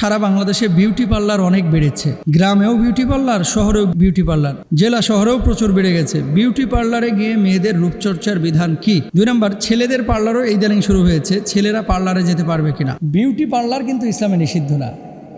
সারা বাংলাদেশে beauty parlour অনেক বেড়েছে। গ্রামেও বিউটি পার্লার শহরেও বিউটি পার্লার জেলা শহরেও প্রচুর বেড়ে গেছে। বিউটি পার্লারে গিয়ে মেয়েদের রূপচর্চার বিধান কি? দুই নম্বর, ছেলেদের পার্লারও এই দানিং শুরু হয়েছে। ছেলেরা পার্লারে যেতে পারবে কিনা? বিউটি পার্লার কিন্তু ইসলামে নিষিদ্ধ না।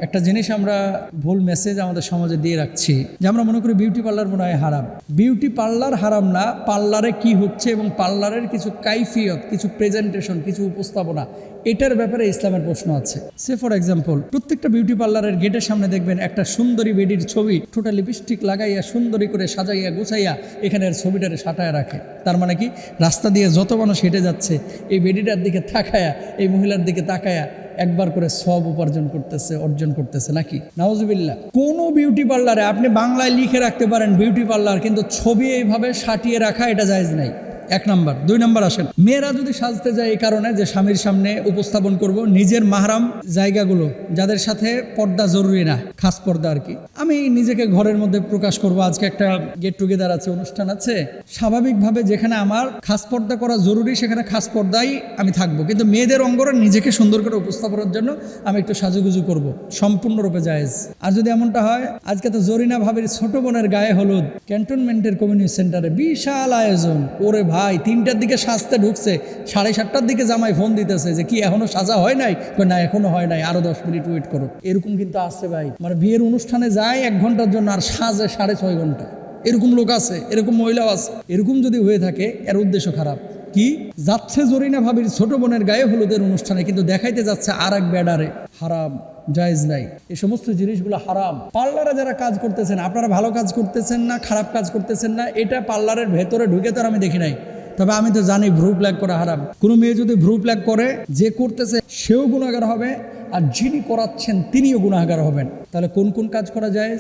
একটা জিনিস আমরা ভুল মেসেজ আমাদের সমাজে দিয়ে রাখছি, যে আমরা মনে করি বিউটি পার্লার মনে হয় হারাম। বিউটি পার্লার হারাম না পার্লারে কি হচ্ছে এবং পার্লারের কিছু কাইফিয়ত, কিছু প্রেজেন্টেশন কিছু উপস্থাপনা, এটার ব্যাপারে ইসলামের প্রশ্ন আছে। সে ফর এক্সাম্পল প্রত্যেকটা বিউটি পার্লারের গেটের সামনে দেখবেন একটা সুন্দরী বেডির ছবি টোটাল লিপস্টিক লাগাইয়া, সুন্দরী করে সাজাইয়া, গুছাইয়া এখানের ছবিটারে সাটায় রাখে। তার মানে কি? রাস্তা দিয়ে যত মানুষ হেঁটে যাচ্ছে, এই বেডিটার দিকে তাকায়া, এই মহিলার দিকে তাকায়া একবার করে সব উপার্জন করতেছে, অর্জন করতেছে নাকি? নওয়াজবিল্লা কোন বিউটি পার্লারে আপনি বাংলায় লিখে রাখতে পারেন বিউটি পার্লার কিন্তু ছবি এইভাবে সাটিয়ে রাখা এটা জায়জ নাই। এক নাম্বার। দুই নাম্বার আসেন। মেয়েরা যদি সাজতে যায় এই কারণে যে স্বামীর সামনে উপস্থাপন করব, নিজের মাহারাম জায়গাগুলো, যাদের সাথে পর্দা জরুরি না, খাস পর্দা আর কি। আমি নিজেকে ঘরের মধ্যে প্রকাশ করব, আজকে একটা গেট টুগেদার আছে, অনুষ্ঠান আছে। স্বাভাবিকভাবে যেখানে আমার খাস পর্দা করা জরুরি, সেখানে খাস পর্দাই আমি থাকব। কিন্তু মেয়েদের অঙ্গরে নিজেকে সুন্দর করে উপস্থাপনের জন্য আমি একটু সাজুগুজু করব, সম্পূর্ণরূপে জায়েজ। আর যদি এমনটা হয়, আজকে তো জরিনা ভাবির ছোট বোনের গায়ে হলুদ ক্যান্টনমেন্টের কমিউনিটি সেন্টারে বিশাল আয়োজন। ওরে ভাই তিনটার দিকে সাজতে ঢুকছে, সাড়ে সাতটার দিকে জামাই ফোন দিতেছে যে, কি, এখনও সাজা হয় নাই? না, এখনও হয় নাই, আরও দশ মিনিট ওয়েট করো। এরকম কিন্তু আসছে ভাই। মানে বিয়ের অনুষ্ঠানে যায় এক ঘণ্টার জন্য আর সাজে সাড়ে ছয় ঘণ্টা। এরকম লোক আছে, এরকম মহিলাও আছে। এরকম যদি হয়ে থাকে, এর উদ্দেশ্য খারাপ। কি? যাচ্ছে জরিনা ভাবির ছোট বোনের গায়ে হলুদের অনুষ্ঠানে, কিন্তু দেখাইতে যাচ্ছে আর এক ব্যাডারে। হারাম, জায়েজ নাই। এই সমস্ত জিনিসগুলো হারাম। পার্লারে যারা কাজ করতেছেন, আপনারা ভালো কাজ করতেছেন না, খারাপ কাজ করতেছেন না, এটা পার্লারের ভেতরে ঢুকে তো আমি দেখি নাই। তবে আমি তো জানি ভ্রু প্ল্যাগ করা হারাম। কোনো মেয়ে যদি ভ্রু প্ল্যাগ করে, যে করতেছে সেও গুণাগার হবে, আর যিনি করাচ্ছেন তিনিও গুণাগার হবেন। তাহলে কোন কোন কাজ করা যায়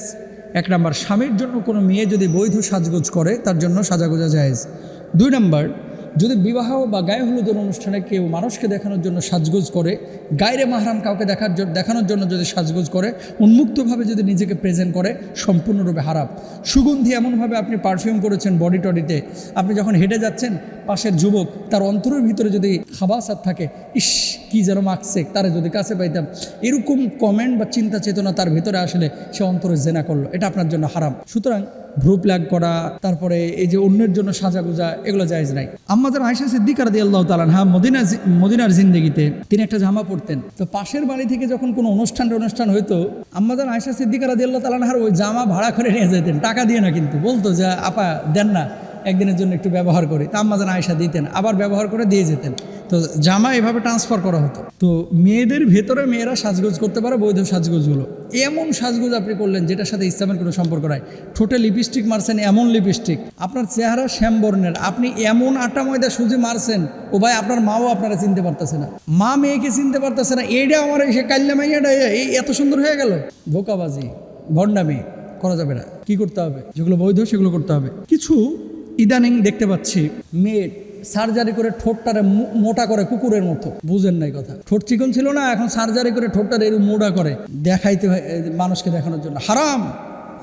এক নম্বর, স্বামীর জন্য কোনো মেয়ে যদি বৈধ সাজগোজ করে, তার জন্য সাজাগোজা জায়েজ। দুই নাম্বার যদি বিবাহ বা গায়ে হলুদের অনুষ্ঠানে কেউ মানুষকে দেখানোর জন্য সাজগোজ করে গায়ে মাহরাম কাউকে দেখার জন্য দেখানোর জন্য যদি সাজগোজ করে, উন্মুক্তভাবে যদি নিজেকে প্রেজেন্ট করে, সম্পূর্ণরূপে হারাপ। সুগন্ধি এমনভাবে আপনি পারফিউম করেছেন বডি টডিতে, আপনি যখন হেঁটে যাচ্ছেন, পাশের যুবক তার অন্তরের ভিতরে যদি খাবাসাত থাকে, ইস! কি যেন মাখছে, তারে যদি কাছে পাইতাম। এরকম কমেন্ট বা চিন্তা চেতনা তার ভিতরে আসলে সে অন্তরে জেনা করল। এটা আপনার জন্য হারাম। সুতরাং ভ্রু প্লাগ করা, তারপরে এই যে অন্যের জন্য সাজাগুজা, এগুলো জায়েজ নাই। আমাদের আয়সা সিদ্দিকার দিয়ে আল্লাহ তালান হ্যাঁ মদিনা মদিনার জিন্দগিতে তিনি একটা জামা পরতেন। তো পাশের বাড়ি থেকে যখন কোনো অনুষ্ঠান অনুষ্ঠান হইতো আমাদের আয়সা সিদ্দিকার দিয়ে আল্লাহ তালানহার ওই জামা ভাড়া করে নিয়ে যেতেন। টাকা দিয়ে না কিন্তু। বলতো যে, আপা, দেন না। একদিনের জন্য একটু ব্যবহার করি। তা আম্মাজান আয়সা দিতেন, আবার ব্যবহার করে দিয়ে যেতেন। তো জামা এভাবে ট্রান্সফার করা হতো। তো মেয়েদের ভেতরে মেয়েরা সাজগোজ করতে পারে বৈধ সাজগোজগুলো। এমন সাজগোজ আপনি করলেন যেটার সাথে ইসলামের কোনো সম্পর্ক নাই। ঠোঁটে লিপস্টিক মারছেন, এমন লিপস্টিক আপনার চেহারা শ্যাম বর্ণের আপনি এমন আটা ময়দা সুজি মারছেন, ও ভাই আপনার মাও আপনারা চিনতে পারতেছে না। মা মেয়েকে চিনতে পারতেছে না। এইটা আমার এসে কাল্লা মাইয়াটা, এই এত সুন্দর হয়ে গেল। ধোকাবাজি, ভণ্ডামি, করা যাবে না। কি করতে হবে? যেগুলো বৈধ সেগুলো করতে হবে। কিছু ইদানিং দেখতে পাচ্ছি মেয়ে সার্জারি করে ঠোঁটটারে মোটা করে কুকুরের মতো। বুঝেন নাই কথা। ঠোঁট চিকন ছিল না, এখন সার্জারি করে ঠোঁটটারে এরকম মোটা করে দেখাইতে মানুষকে দেখানোর জন্য। হারাম!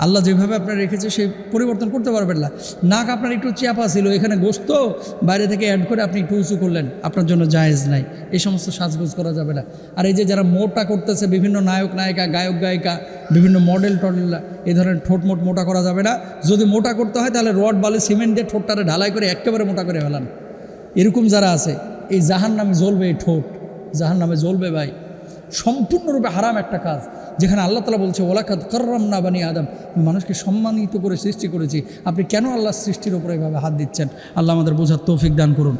আল্লাহ যেভাবে আপনার রেখেছে সেই পরিবর্তন করতে পারবেন না। নাক আপনার একটু চাপা ছিল, এখানে গোস্ত, বাইরে থেকে অ্যাড করে আপনি একটু উঁচু করলেন, আপনার জন্য জায়েজ নাই। এই সমস্ত সাজগোজ করা যাবে না। আর এই যে যারা মোটা করতেছে, বিভিন্ন নায়ক, নায়িকা, গায়ক, গায়িকা, বিভিন্ন মডেল টডেল এই ধরনের ঠোঁট মোট মোটা করা যাবে না। যদি মোটা করতে হয়, তাহলে রড, বালি সিমেন্ট দিয়ে ঠোঁটটারে ঢালাই করে একেবারে মোটা করে ফেলান। এরকম যারা আছে, এই জাহান নামে জ্বলবে এই ঠোঁট। জাহান নামে জ্বলবে ভাই। সম্পূর্ণরূপে হারাম একটা কাজ। যেখানে আল্লাহ তালা বলছে ওলাকাত কর্রম না বানী আদম। মানুষকে সম্মানিত করে সৃষ্টি করেছি। আপনি কেন আল্লাহ সৃষ্টির উপরে এভাবে হাত দিচ্ছেন? আল্লাহ আমাদের বোঝার তৌফিক দান করুন।